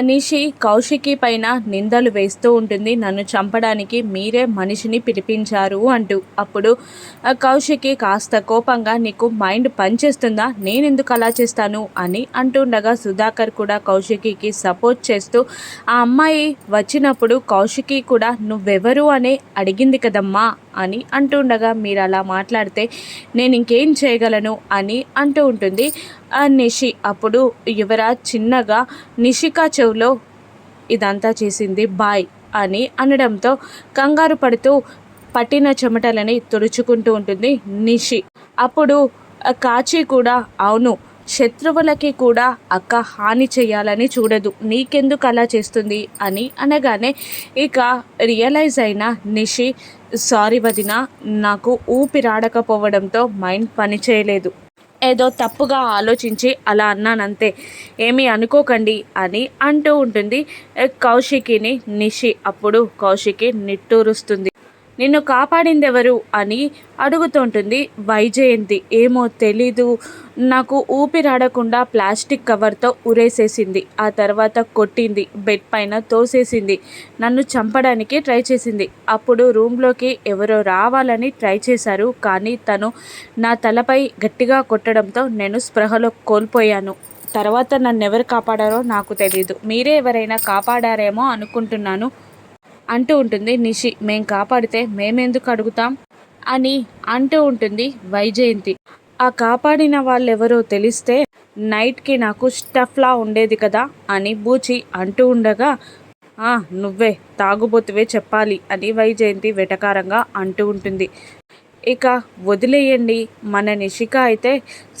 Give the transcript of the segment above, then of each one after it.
నిషి కౌశికి పైన నిందలు వేస్తూ ఉంటుంది. నన్ను చంపడానికి మీరే మనిషిని పిలిపించారు అంటూ. అప్పుడు కౌశికి కాస్త కోపంగా నీకు మైండ్ పనిచేస్తుందా? నేనెందుకు అలా చేస్తాను? అని అంటుండగా సుధాకర్ కూడా కౌశికికి సపోర్ట్ చేస్తూ ఆ అమ్మాయి వచ్చినప్పుడు కౌశికి కూడా నువ్వెవరు అని అడిగింది కదమ్మా అని అంటుండగా మీరు అలా మాట్లాడితే నేను ఇంకేం చేయగలను? అని అంటూ ఉంటుంది. నిషి అప్పుడు యువరాజ్ చిన్నగా నిషికా చెవులో ఇదంతా చేసింది బాయ్ అని అనడంతో కంగారు పడుతూ పట్టిన చెమటలని తుడుచుకుంటూ ఉంటుంది నిషి. అప్పుడు కాచి కూడా అవును శత్రువులకి కూడా అక్క హాని చేయాలని చూడదు నీకెందుకు అలా చేస్తుంది అని అనగానే ఇక రియలైజ్ అయిన నిషి సారీ వదిన నాకు ఊపిరాడకపోవడంతో మైండ్ పని చేయలేదు ఏదో తప్పుగా ఆలోచించి అలా అన్నానంతే. ఏమీ అనుకోకండి అని అంటూ ఉంటుంది. కౌశికిని నిషి అప్పుడు కౌశికి నిట్టూరుస్తుంది. నిన్ను కాపాడిందెవరు అని అడుగుతుంటుంది వైజయంతి. ఏమో తెలీదు. నాకు ఊపిరాడకుండా ప్లాస్టిక్ కవర్తో ఉరేసేసింది. ఆ తర్వాత కొట్టింది. బెడ్ పైన తోసేసింది. నన్ను చంపడానికి ట్రై చేసింది. అప్పుడు రూమ్లోకి ఎవరో రావాలని ట్రై చేశారు. కానీ తను నా తలపై గట్టిగా కొట్టడంతో నేను స్పృహలో కోల్పోయాను. తర్వాత నన్ను ఎవరు కాపాడారో నాకు తెలియదు మీరే ఎవరైనా కాపాడారేమో అనుకుంటున్నాను. అంటూ ఉంటుంది నిషి మేం కాపాడితే మేమెందుకు అడుగుతాం? అని అంటూ ఉంటుంది వైజయంతి. ఆ కాపాడిన వాళ్ళెవరో తెలిస్తే నైట్కి నాకు స్టఫ్లా ఉండేది కదా అని బూచి అంటూ ఉండగా "ఆ, నువ్వే తాగుబోతువే చెప్పాలి అని వైజయంతి వెటకారంగా అంటూ ఉంటుంది. ఇక వదిలేయండి. మన నిషిక అయితే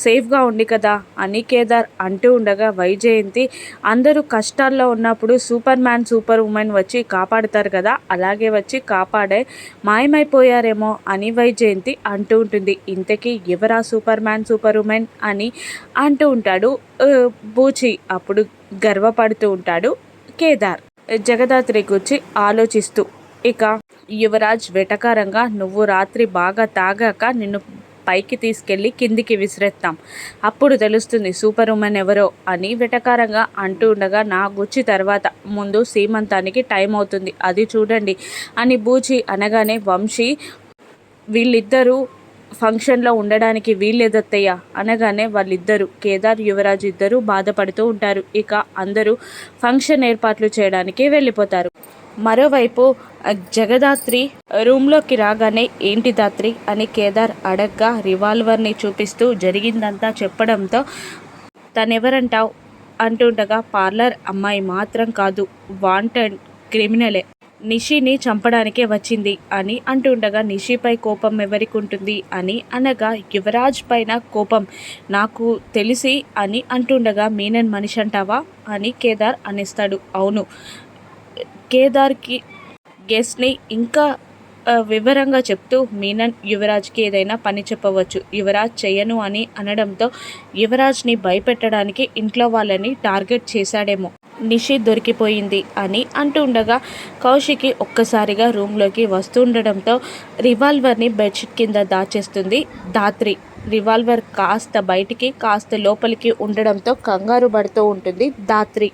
సేఫ్గా ఉంది కదా అని కేదార్ అంటూ ఉండగా వైజయంతి అందరూ కష్టాల్లో ఉన్నప్పుడు సూపర్ మ్యాన్ సూపర్ ఉమెన్ వచ్చి కాపాడుతారు కదా అలాగే వచ్చి కాపాడే మాయమైపోయారేమో అని వైజయంతి అంటూ ఉంటుంది. ఇంతకీ ఎవరా సూపర్ మ్యాన్ సూపర్ ఉమెన్ అని అంటూ ఉంటాడు. బూచి అప్పుడు గర్వపడుతూ ఉంటాడు కేదార్. జగదాత్రి గురించి ఆలోచిస్తూ ఇక యువరాజ్ వెటకారంగా నువ్వు రాత్రి బాగా తాగాక నిన్ను పైకి తీసుకెళ్ళి కిందికి విసిరేస్తాం అప్పుడు తెలుస్తుంది సూపర్ ఉమెన్ ఎవరో అని వెటకారంగా అంటూ ఉండగా నా గుచ్చి తర్వాత ముందు సీమంతానికి టైం అవుతుంది. అది చూడండి అని బూచి అనగానే వంశీ వీళ్ళిద్దరూ ఫంక్షన్లో ఉండడానికి వీళ్ళెదత్తయ్య అనగానే వాళ్ళిద్దరూ కేదార్ యువరాజ్ ఇద్దరు బాధపడుతూ ఉంటారు. ఇక అందరూ ఫంక్షన్ ఏర్పాట్లు చేయడానికి వెళ్ళిపోతారు. మరోవైపు జగదాత్రి రూమ్లోకి రాగానే ఏంటి దాత్రి? అని కేదార్ అడగ్గా రివాల్వర్ని చూపిస్తూ జరిగిందంతా చెప్పడంతో తనెవరంటావు? అంటుండగా పార్లర్ అమ్మాయి మాత్రం కాదు వాంటెడ్ క్రిమినలే. నిషిని చంపడానికే వచ్చింది అని అంటుండగా నిషిపై కోపం ఎవరికి ఉంటుంది అని అనగా యువరాజ్ పైన కోపం. నాకు తెలిసి అని అంటుండగా మీనన్ మనిషి అంటావా అని కేదార్ అనేస్తాడు. అవును. కేదార్కి గెస్ట్ని ఇంకా వివరంగా చెప్తూ మీనన్ యువరాజ్కి ఏదైనా పని చెప్పవచ్చు. యువరాజ్ చేయను అని అనడంతో యువరాజ్ని భయపెట్టడానికి ఇంట్లో వాళ్ళని టార్గెట్ చేశాడేమో. నిషి దొరికిపోయింది అని అంటూ ఉండగా కౌశికి ఒక్కసారిగా రూమ్లోకి వస్తుండడంతో రివాల్వర్ని బెడ్షీట్ కింద దాచేస్తుంది దాత్రి రివాల్వర్ కాస్త బయటికి కాస్త లోపలికి ఉండడంతో కంగారు పడుతూ ఉంటుంది దాత్రి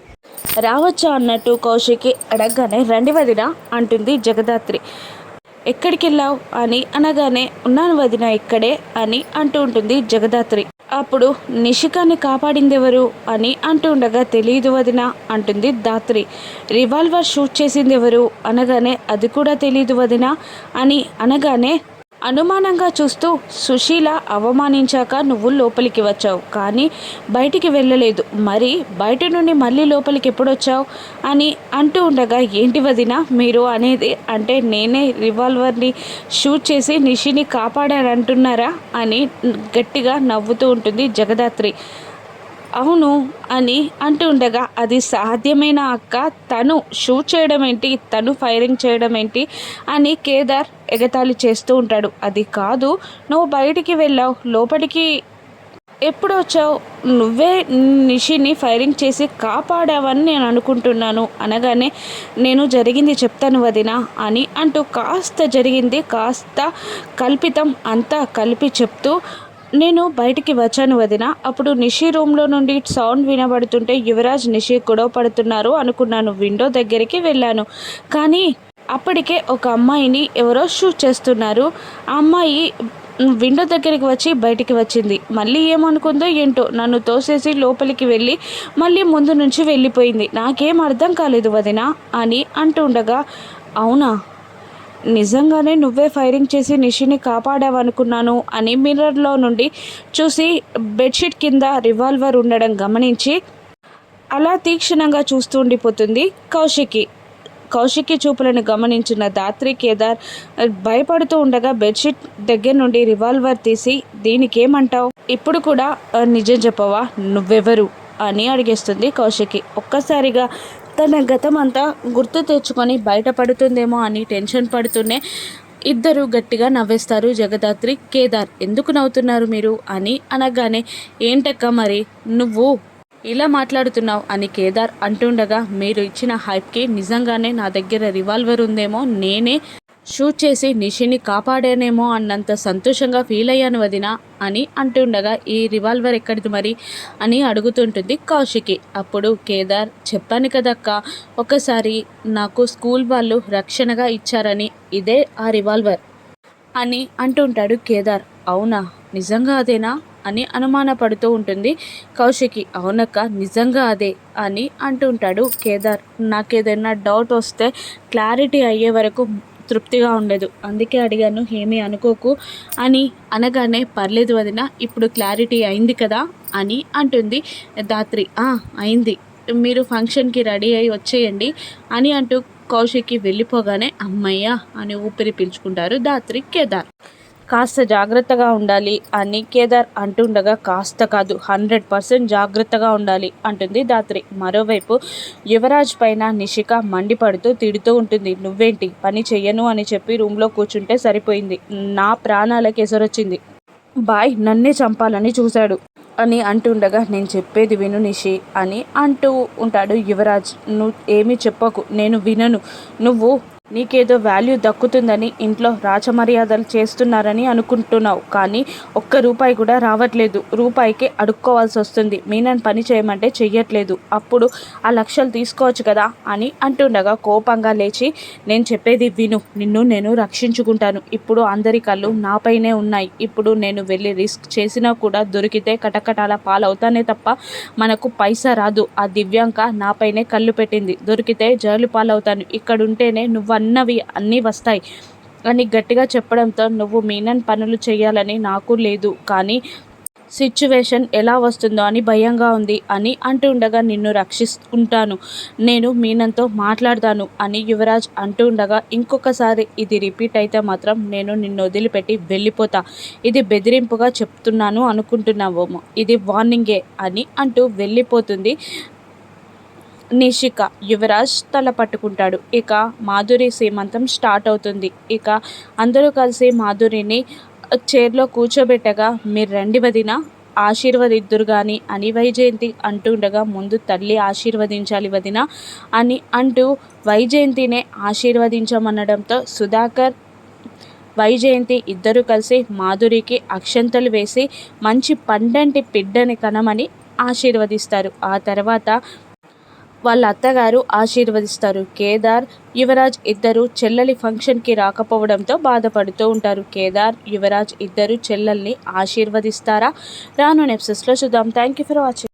రావచ్చా అన్నట్టు కౌశికి అడగగానే రండి వదిన అంటుంది జగదాత్రి. ఎక్కడికి వెళ్ళావు అని అనగానే ఉన్నాను వదిన ఇక్కడే అని అంటూ ఉంటుంది జగదాత్రి. అప్పుడు నిషికాన్ని కాపాడింది ఎవరు అని అంటూ ఉండగా తెలియదు వదిన అంటుంది దాత్రి. రివాల్వర్ షూట్ చేసింది ఎవరు అనగానే అది కూడా తెలియదు వదిన అని అనగానే అనుమానంగా చూస్తూ సుశీల అవమానించాక నువ్వు లోపలికి వచ్చావు. కానీ బయటికి వెళ్ళలేదు. మరి బయట నుండి మళ్ళీ లోపలికి ఎప్పుడు వచ్చావు అని అంటూ ఉండగా ఏంటి వదిన మీరు అనేది అంటే నేనే రివాల్వర్ని షూట్ చేసి నిషిని కాపాడానంటున్నారా? అని గట్టిగా నవ్వుతూ ఉంటుంది జగదాత్రి. అవును అని అంటూ ఉండగా అది సాధ్యమైన అక్క? తను షూట్ చేయడం ఏంటి తను ఫైరింగ్ చేయడం ఏంటి అని కేదార్ ఎగతాళి చేస్తూ ఉంటాడు. అది కాదు నువ్వు బయటికి వెళ్ళావు లోపలికి ఎప్పుడు వచ్చావు? నువ్వే నిషిని ఫైరింగ్ చేసి కాపాడావని నేను అనుకుంటున్నాను. అనగానే నేను జరిగింది చెప్తాను వదిన అని అంటూ కాస్త జరిగింది కాస్త కల్పితం అంతా కలిపి చెప్తూ నేను బయటికి వచ్చాను వదిన. అప్పుడు నిషి రూమ్లో నుండి సౌండ్ వినబడుతుంటే యువరాజ్ నిషి గొడవ పడుతున్నారు అనుకున్నాను విండో దగ్గరికి వెళ్ళాను. కానీ అప్పటికే ఒక అమ్మాయిని ఎవరో షూట్ చేస్తున్నారు. ఆ అమ్మాయి విండో దగ్గరికి వచ్చి బయటికి వచ్చింది. మళ్ళీ ఏమనుకుందో ఏంటో నన్ను తోసేసి లోపలికి వెళ్ళి మళ్ళీ ముందు నుంచి వెళ్ళిపోయింది. నాకేం అర్థం కాలేదు వదిన అని అంటుండగా అవునా? నిజంగానే నువ్వే ఫైరింగ్ చేసి నిషిని కాపాడావనుకున్నాను అని మిర్రర్లో నుండి చూసి బెడ్షీట్ కింద రివాల్వర్ ఉండడం గమనించి అలా తీక్షణంగా చూస్తూ ఉండిపోతుంది కౌశికి. కౌశికి చూపులను గమనించిన దాత్రి కేదార్ భయపడుతూ ఉండగా బెడ్షీట్ దగ్గర నుండి రివాల్వర్ తీసి దీనికేమంటావు? ఇప్పుడు కూడా నిజం చెప్పవా? నువ్వెవరు? అని అడిగేస్తుంది కౌశికి ఒక్కసారిగా తన గతం అంతా గుర్తు తెచ్చుకొని బయటపడుతుందేమో అని టెన్షన్ పడుతూనే ఇద్దరు గట్టిగా నవ్వేస్తారు జగదాత్రి. కేదార్ ఎందుకు నవ్వుతున్నారు మీరు? అని అనగానే ఏంటక్క మరి? నువ్వు ఇలా మాట్లాడుతున్నావు అని కేదార్ అంటుండగా మీరు ఇచ్చిన హైప్కి నిజంగానే నా దగ్గర రివాల్వర్ ఉందేమో నేనే షూట్ చేసి నిషిని కాపాడానేమో అన్నంత సంతోషంగా ఫీల్ అయ్యాను వదిన అని అంటుండగా ఈ రివాల్వర్ ఎక్కడిది మరి అని అడుగుతుంటుంది కౌశికి. అప్పుడు కేదార్ చెప్పాను కదక్క ఒకసారి నాకు స్కూల్ వాళ్ళు రక్షణగా ఇచ్చారని ఇదే ఆ రివాల్వర్ అని అంటుంటాడు కేదార్. అవునా? నిజంగా అదేనా? అని అనుమానపడుతూ ఉంటుంది. కౌశికి అవునక్క నిజంగా అదే అని అంటుంటాడు కేదార్. నాకేదైనా డౌట్ వస్తే క్లారిటీ అయ్యే వరకు తృప్తిగా ఉండదు. అందుకే అడిగాను ఏమీ అనుకోకు అని అనగానే పర్లేదు వదిన ఇప్పుడు క్లారిటీ అయింది కదా అని అంటుంది. దాత్రి అయింది. మీరు ఫంక్షన్కి రెడీ అయి వచ్చేయండి అని అంటూ కౌశిక్కి వెళ్ళిపోగానే అమ్మయ్య అని ఊపిరి పీల్చుకుంటారు దాత్రి కేదార్. కాస్త జాగ్రత్తగా ఉండాలి అని కేదార్ అంటుండగా కాస్త కాదు హండ్రెడ్ పర్సెంట్ జాగ్రత్తగా ఉండాలి అంటుంది దాత్రి మరోవైపు యువరాజ్ పైన నిషిక మండిపడుతూ తిడుతూ ఉంటుంది నువ్వేంటి? పని చెయ్యను అని చెప్పి రూమ్లో కూర్చుంటే సరిపోయింది. నా ప్రాణాలకు ఎసరొచ్చింది. బాయ్ నన్నే చంపాలని చూశాడు అని అంటుండగా నేను చెప్పేది విను నిషి అని అంటూ ఉంటాడు యువరాజ్. నువ్వు ఏమీ చెప్పకు నేను వినను. నువ్వు నీకేదో వాల్యూ దక్కుతుందని ఇంట్లో రాచమర్యాదలు చేస్తున్నారని అనుకుంటున్నావు. కానీ ఒక్క రూపాయి కూడా రావట్లేదు. రూపాయికి అడుక్కోవాల్సి వస్తుంది. మీనన్ పని చేయమంటే చెయ్యట్లేదు. అప్పుడు ఆ లక్షలు తీసుకోవచ్చు కదా అని అంటుండగా కోపంగా లేచి నేను చెప్పేది విను. నిన్ను నేను రక్షించుకుంటాను. ఇప్పుడు అందరి కళ్ళు నాపైనే ఉన్నాయి. ఇప్పుడు నేను వెళ్ళి రిస్క్ చేసినా కూడా దొరికితే కటకటాల పాలవుతానే తప్ప మనకు పైసా రాదు. ఆ దివ్యాంక నాపైనే కళ్ళు పెట్టింది. దొరికితే జైలు పాలవుతాను. ఇక్కడుంటేనే నువ్వు అన్నవి అన్నీ వస్తాయి. అని గట్టిగా చెప్పడంతో నువ్వు మీనన్ పనులు చేయాలని నాకు లేదు. కానీ సిచ్యువేషన్ ఎలా వస్తుందో అని భయంగా ఉంది అని అంటుండగా నిన్ను రక్షిస్తుంటాను. నేను మీనంతో మాట్లాడతాను అని యువరాజ్ అంటూ ఉండగా ఇంకొకసారి ఇది రిపీట్ అయితే మాత్రం నేను నిన్ను వదిలిపెట్టి వెళ్ళిపోతా. ఇది బెదిరింపుగా చెప్తున్నాను అనుకుంటున్నావేమో. ఇది వార్నింగే అని అంటూ వెళ్ళిపోతుంది. నిషిక యువరాజ్ తల పట్టుకుంటాడు. ఇక మాధురి సీమంతం స్టార్ట్ అవుతుంది. ఇక అందరూ కలిసి మాధురిని చైర్లో కూర్చోబెట్టగా మీరు రండి వదిన ఆశీర్వదిద్దురు కానీ అని వైజయంతి అంటుండగా ముందు తల్లి ఆశీర్వదించాలి వదిన అని అంటూ వైజయంతినే ఆశీర్వదించమనడంతో సుధాకర్ వైజయంతి ఇద్దరు కలిసి మాధురికి అక్షంతలు వేసి మంచి పండంటి బిడ్డని కనమని ఆశీర్వదిస్తారు. ఆ తర్వాత వాళ్ళ అత్తగారు ఆశీర్వదిస్తారు. కేదార్ యువరాజ్ ఇద్దరు చెల్లెలి ఫంక్షన్కి రాకపోవడంతో బాధపడుతూ ఉంటారు. కేదార్ యువరాజ్ ఇద్దరు చెల్లెల్ని ఆశీర్వదిస్తారా? రాను నెప్సెస్లో చూద్దాం. Thank you for watching